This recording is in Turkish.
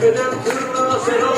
Tepeden tırnağa selam